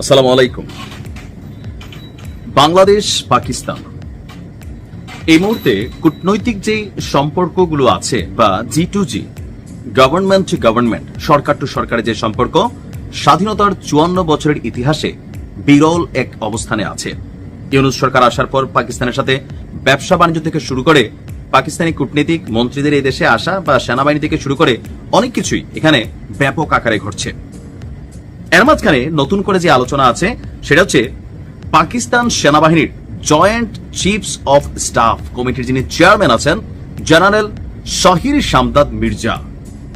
আসসালামু আলাইকুম। বাংলাদেশ, পাকিস্তান। এই মুহূর্তে কূটনৈতিক যে সম্পর্কগুলো আছে বা G to G government to government Sarkar to সরকারের যে সম্পর্ক, স্বাধীনতার চুয়ান্ন বছরের ইতিহাসে বিরল এক অবস্থানে আছে। ইউনুস সরকার আসার পর পাকিস্তানের সাথে ব্যবসা বাণিজ্য থেকে শুরু করে পাকিস্তানি কূটনীতিক মন্ত্রীদের এই দেশে আসা বা সেনাবাহিনী থেকে শুরু করে অনেক কিছুই এখানে ব্যাপক আকারে ঘটছে। এর মাঝখানে নতুন করে যে আলোচনা আছে, সেটা হচ্ছে পাকিস্তান সেনাবাহিনীর জয়েন্ট চিফস অফ স্টাফ কমিটির যিনি চেয়ারম্যান আছেন, জেনারেল শাহির শামদাদ মির্জা।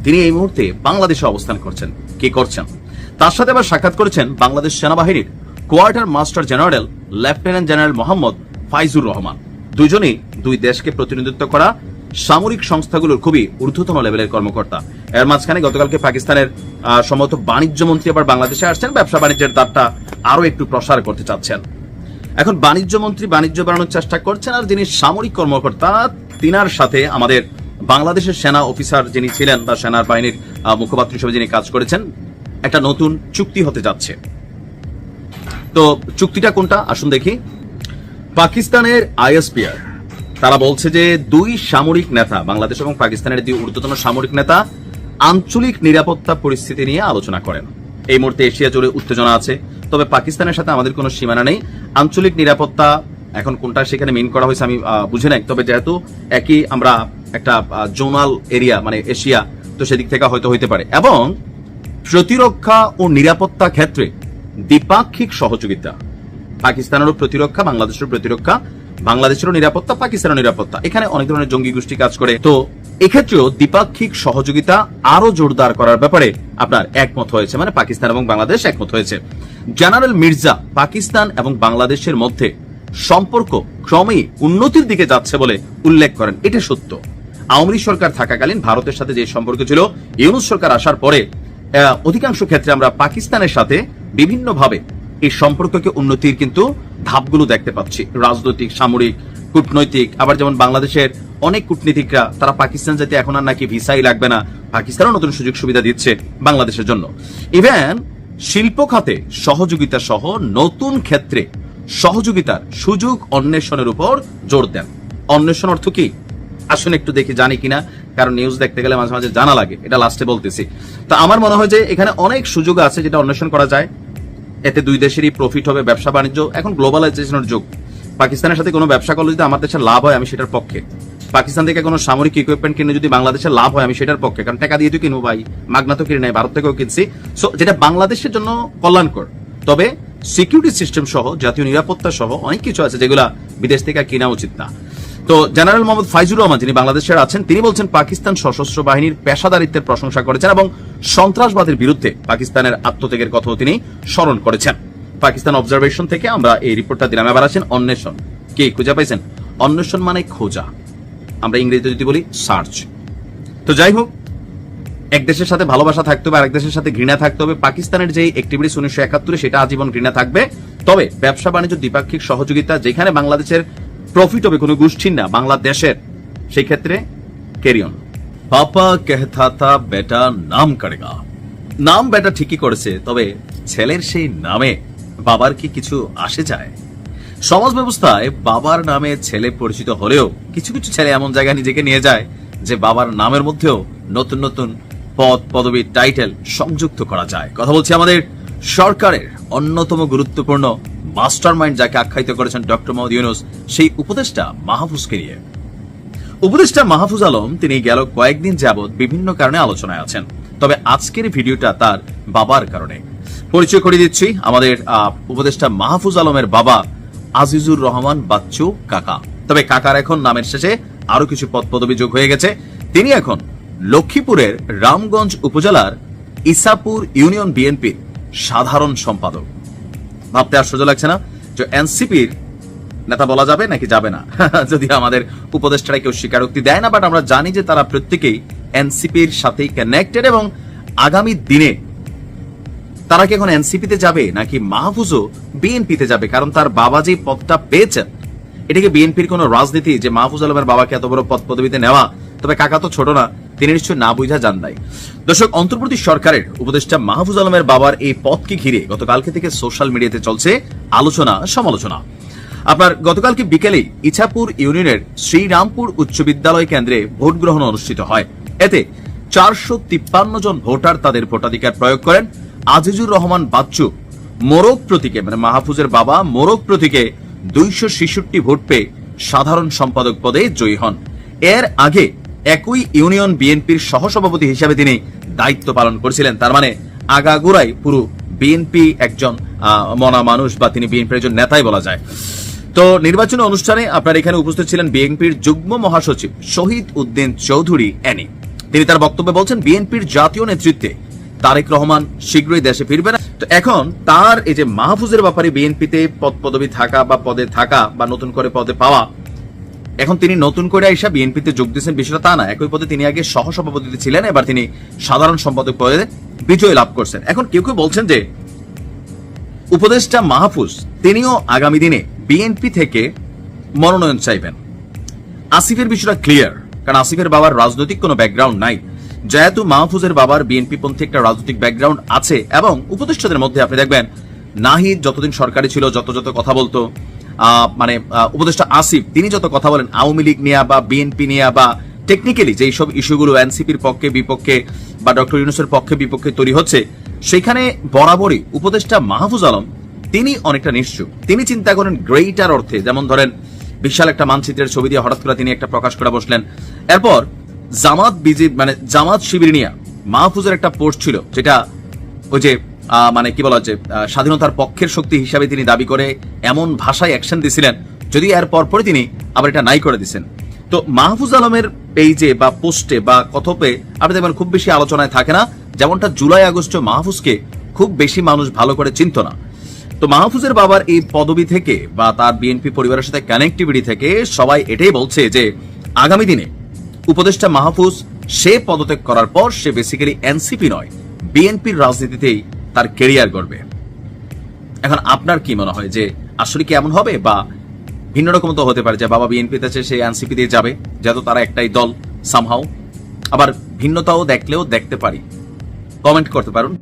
তিনি এই মুহূর্তে বাংলাদেশে অবস্থান করছেন। কি করছেন? তার সাথে আবার সাক্ষাৎ করেছেন বাংলাদেশ সেনাবাহিনীর quarter master general, lieutenant general Mohammad Faizur Rahman. দুজনেই দুই দেশকে প্রতিনিধিত্ব করা সামরিক সংস্থাগুলোর খুবই ঊর্ধ্বতন লেভেলের কর্মকর্তা। এর মাঝখানে গতকালকে পাকিস্তানের সম্ভবত বাণিজ্য মন্ত্রী আবার বাংলাদেশে আসছেন, ব্যবসা বাণিজ্যের দ্বারটা আরও একটু প্রসার করতে চাচ্ছেন। এখন বাণিজ্য মন্ত্রী বাণিজ্য বাড়ানোর চেষ্টা করছেন আর যিনি সামরিক কর্মকর্তা, তিনার সাথে আমাদের বাংলাদেশের সেনা অফিসার যিনি ছিলেন বা সেনার বাহিনীর মুখপাত্র হিসেবে যিনি কাজ করেছেন, একটা নতুন চুক্তি হতে যাচ্ছে। তো চুক্তিটা কোনটা? আসুন দেখি। পাকিস্তানের আইএসপিআর তারা বলছে যে দুই সামরিক নেতা, বাংলাদেশ এবং পাকিস্তানের দুই ঊর্ধ্বতন সামরিক নেতা, আঞ্চলিক নিরাপত্তা পরিস্থিতি নিয়ে আলোচনা করেন। এই মুহূর্তে এশিয়া জুড়ে উত্তেজনা আছে, তবে পাকিস্তানের সাথে আমাদের কোনো সীমানা নেই। আঞ্চলিক নিরাপত্তা এখন কোনটা সেখানে মেন করা হয়েছে আমি বুঝে নাই। তবে যেহেতু একই আমরা একটা জোনাল এরিয়া মানে এশিয়া, তো সেদিক থেকে হয়তো হইতে পারে। এবং প্রতিরক্ষা ও নিরাপত্তা ক্ষেত্রে দ্বিপাক্ষিক সহযোগিতা, পাকিস্তানেরও প্রতিরক্ষা বাংলাদেশের প্রতিরক্ষা বাংলাদেশেরও নিরাপত্তা পাকিস্তানের নিরাপত্তা। এখানে অনেক ধরনের জঙ্গি গোষ্ঠী কাজ করে। তো এক্ষেত্রেও দ্বিপাক্ষিক সহযোগিতা আরও জোরদার করার ব্যাপারে আপনার একমত হয়েছে মানে পাকিস্তান এবং বাংলাদেশ একমত হয়েছে। জেনারেল মির্জা পাকিস্তান এবং বাংলাদেশের মধ্যে সম্পর্ক ক্রমেই উন্নতির দিকে যাচ্ছে বলে উল্লেখ করেন। এটা সত্য। আওয়ামী সরকার থাকাকালীন ভারতের সাথে যে সম্পর্ক ছিল, ইউনুস সরকার আসার পরে অধিকাংশ ক্ষেত্রে আমরা পাকিস্তানের সাথে বিভিন্নভাবে এই সম্পর্ককে উন্নতির কিন্তু ধাপগুলো দেখতে পাচ্ছি। রাজনৈতিক, সামরিক, কূটনৈতিক, আবার যেমন বাংলাদেশের অনেক কূটনীতিকরা, তারা পাকিস্তান যেতে এখন আর নাকি ভিসাই লাগবে না, পাকিস্তানও নতুন সুযোগ সুবিধা দিচ্ছে বাংলাদেশের জন্য। ইভেন শিল্প খাতে সহযোগিতা সহ নতুন ক্ষেত্রে সহযোগিতার সুযোগ অন্বেষণের উপর জোর দেন। অন্বেষণ অর্থ কি? আসুন একটু দেখি জানি কিনা, কারণ নিউজ দেখতে গেলে মাঝে মাঝে জানা লাগে, এটা লাস্টে বলতেছি। তো আমার মনে হয় যে এখানে অনেক সুযোগ আছে যেটা অন্বেষণ করা যায়। এতে দুই দেশেরই প্রফিট হবে, ব্যবসা বাণিজ্য, এখন গ্লোবালাইজেশনের যুগ। পাকিস্তানের সাথে কোনো ব্যবসা করলে যদি আমার দেশের লাভ হয়, আমি সেটার পক্ষে। পাকিস্তান থেকে কোনো সামরিক ইকুইপমেন্ট কিনে যদি বাংলাদেশের লাভ হয়, আমি সেটার পক্ষে। কারণ টাকা দিয়ে তো কিনবো ভাই মাগনা তো কিনে নেই, ভারত থেকেও কিনছি। সো যেটা বাংলাদেশের জন্য কল্যাণকর। তবে সিকিউরিটি সিস্টেম সহ, জাতীয় নিরাপত্তা সহ অনেক কিছু আছে যেগুলা বিদেশ থেকে কেনা উচিত না। তো জেনারেল মোহাম্মদ ফাইজুর রহমান, যিনি বাংলাদেশের আছেন, তিনি বলছেন পাকিস্তান সশস্ত্র বাহিনীর পেশাদারিত্বের প্রশংসা করেছেন এবং সন্ত্রাসবাদের বিরুদ্ধে পাকিস্তানের আত্মত্যাগের কথাও তিনি স্মরণ করেছেন। পাকিস্তান অবজারভেশন থেকে আমরা এই রিপোর্টটা দিলাম। এবার আছেন অন্বেষণ। কি খুঁজে পাইছেন? অন্বেষণ মানে খোঁজা। আমরা ইংরেজিতে যদি বলি, সার্চ। তো যাই হোক, এক দেশের সাথে ভালোবাসা থাকতে হবে, আরেক দেশের সাথে ঘৃণা থাকতে হবে। পাকিস্তানের যে অ্যাক্টিভিটিস উনিশশো একাত্তরে, সেটা আজীবন ঘৃণা থাকবে। তবে ব্যবসা বাণিজ্য দ্বিপাক্ষিক সহযোগিতা, যেখানে বাংলাদেশের প্রফিট হবে কোনো গোষ্ঠীর না, বাংলাদেশের। সেই ক্ষেত্রে ক্যারিয়ন পাপা কেহতা থা বেটা নাম করেগা। নাম বেটা ঠিকই করেছে, তবে ছেলের সেই নামে বাবার কি কিছু আসে যায়? সমাজ ব্যবস্থায় বাবার নামে ছেলে পরিচিত হলেও কিছু কিছু ছেলে এমন জায়গায় নিজেকে নিয়ে যায় যে বাবার নামের মধ্যেও নতুন নতুন পদ পদবী টাইটেল সংযুক্ত করা যায়। কথা বলছি আমাদের সরকারের অন্যতম গুরুত্বপূর্ণ মাস্টার মাইন্ড যাকে আখ্যায়িত করেছেন ডক্টর মোহাম্মদ ইউনুস, সেই উপদেষ্টা মাহফুজকে নিয়ে। উপদেষ্টা মাহফুজ আলম, তিনি গেল কয়েকদিন যাবৎ বিভিন্ন কারণে আলোচনায় আছেন। তবে আজকের ভিডিওটা তার বাবার কারণে। পরিচয় করে দিচ্ছি, আমাদের উপদেষ্টা মাহফুজ আলমের বাবা আজিজুর রহমান বাচ্চু কাকা। তবে কাকার এখন নামের শেষে আরও কিছু পদ পদবি যোগ হয়ে গেছে। তিনি এখন লক্ষ্মীপুরের রামগঞ্জ উপজেলার ইসাপুর ইউনিয়ন বিএনপির সাধারণ সম্পাদক। ভাবতে আশ্চর্য লাগছে না। যে এনসিপির নেতা বলা যাবে নাকি যাবে না? যদি আমাদের উপদেষ্টারা কেউ স্বীকারোক্তি দেয় না বাট আমরা জানি যে তারা প্রত্যেকেই এনসিপির সাথেই কানেক্টেড এবং আগামী দিনে তারা কি এখন এনসিপিতে যাবে নাকি মাহফুজও বিএনপিতে যাবে? কারণ তার বাবা যে পদটা পেয়েছেন এটাকে বিএনপির কোন রাজনীতি যে মাহফুজ আলমের বাবাকে এত বড় পদ পদবিতে নেওয়া? তবে কাকা তো ছোট না। তিনি নিশ্চয় না বুঝা যান নাই। দর্শক, অন্তর্বর্তী সরকারের উপদেষ্টা মাহফুজ আলমের বাবার এই পথকে ঘিরে গতকালকে থেকে সোশ্যাল মিডিয়াতে চলছে আলোচনা, সমালোচনা। আপনার, গতকালকে বিকেলেই ইছাপুর ইউনিয়নের শ্রীরামপুর উচ্চ বিদ্যালয় কেন্দ্রে ভোট গ্রহণ অনুষ্ঠিত হয়। এতে চারশো তিপ্পান্ন জন ভোটার তাদের ভোটাধিকার প্রয়োগ করেন। আজিজুর রহমান বাচ্চু মোরগ প্রতীকে মানে মাহফুজের বাবা মোরগ প্রতীকে দুইশো ছেষট্টি ভোট পেয়ে সাধারণ সম্পাদক পদে জয়ী হন। এর আগে একই ইউনিয়ন বিএনপির সহসভাপতি হিসাবে তিনি দায়িত্ব পালন করেছিলেন। তার মানে আগাগোড়াই পুরো বিএনপি একজন মনা মানুষ বা তিনি বিএনপির একজন নেতাই বলা যায়। তো নির্বাচনী অনুষ্ঠানে আপনার এখানে উপস্থিত ছিলেন বিএনপির যুগ্ম মহাসচিব শহীদ উদ্দিন চৌধুরী, এনি। তিনি তার বক্তব্যে বলছেন, বিএনপির জাতীয় নেতৃত্বে তারেক রহমান শীঘ্রই দেশে ফিরবে না তো এখন তার এই যে মাহফুজের ব্যাপারে বিএনপিতে পদ পদবি থাকা বা পদে থাকা বা নতুন করে পদে পাওয়া এখন তিনি নতুন করে আইসা বিএনপিতে যোগ দিয়েছেন, বিষয়টা তা না। একই পদে তিনি আগে সহসভাপতিতে ছিলেন, এবার তিনি সাধারণ সম্পাদক পদে বিজয় লাভ করছেন। এখন কেউ কেউ বলছেন যে, উপদেষ্টা মাহফুজ, তিনিও আগামী দিনে বিএনপি থেকে মনোনয়ন চাইবেন। আসিফের বিষয়টা ক্লিয়ার কারণ আসিফের বাবার রাজনৈতিক কোনো ব্যাকগ্রাউন্ড নাই। যেহেতু মাহফুজের বাবার বিএনপি পন্থী একটা রাজনৈতিক ব্যাকগ্রাউন্ড আছে, এবং উপদেষ্টাদের মধ্যে আপনি দেখবেন, নাহিদ যতদিন সরকারি ছিল, যত যত কথা বলতো মানে উপদেষ্টা আসিফ, তিনি যত কথা বলেন, আওয়ামী লীগ নিয়ে বা বিএনপি নিয়ে বা টেকনিক্যালি যে সব ইস্যুগুলো এনসিপির পক্ষে বিপক্ষে বা ডক্টর ইউনুসের পক্ষে বিপক্ষে তৈরি হচ্ছে, সেখানে বরাবরই উপদেষ্টা মাহফুজ আলম, তিনি অনেকটা নিশ্চুপ। তিনি চিন্তা করেন গ্রেটার অর্থে, যেমন ধরেন, বিশাল একটা মানচিত্রের ছবি দিয়ে হঠাৎ করে তিনি একটা প্রকাশ করে বসলেন। এরপর জামাত বিজি মানে জামাত শিবির নিয়ে মাহফুজের একটা পোস্ট ছিল, যেটা ওই যে মানে কি বলা হচ্ছে স্বাধীনতার পক্ষের শক্তি হিসাবে তিনি দাবি করে এমন ভাষায় অ্যাকশন দিছিলেন, যদি এর পরপরই তিনি আবার এটা নাই করে দিছেন। তো মাহফুজ আলমের পেজে বা পোস্টে বা কথপে আপনি দেখবেন খুব বেশি আলোচনায় থাকে না, যেমনটা জুলাই, আগস্টে মাহফুজকে খুব বেশি মানুষ ভালো করে চিনত না। তো মাহফুজের বাবার এই পদবি থেকে বা তার বিএনপি পরিবারের সাথে কানেক্টিভিটি থেকে সবাই এটাই বলছে যে, আগামী দিনে উপদেষ্টা মাহফুজ সে পদত্যাগ করার পর সে বেসিক্যালি এনসিপি নয় বিএনপির রাজনীতিতেই তার কেরিয়ার গড়বে। এখন আপনার কি মনে হয় যে আসলে কি এমন হবে বা ভিন্ন রকম তো হতে পারে যে বাবা বিএনপিতে আছে, সে এনসিপি দিয়ে যাবে, যেহেতু তারা একটাই দল সামহাও আবার ভিন্নতাও দেখলেও দেখতে পারি। কমেন্ট করতে পারুন।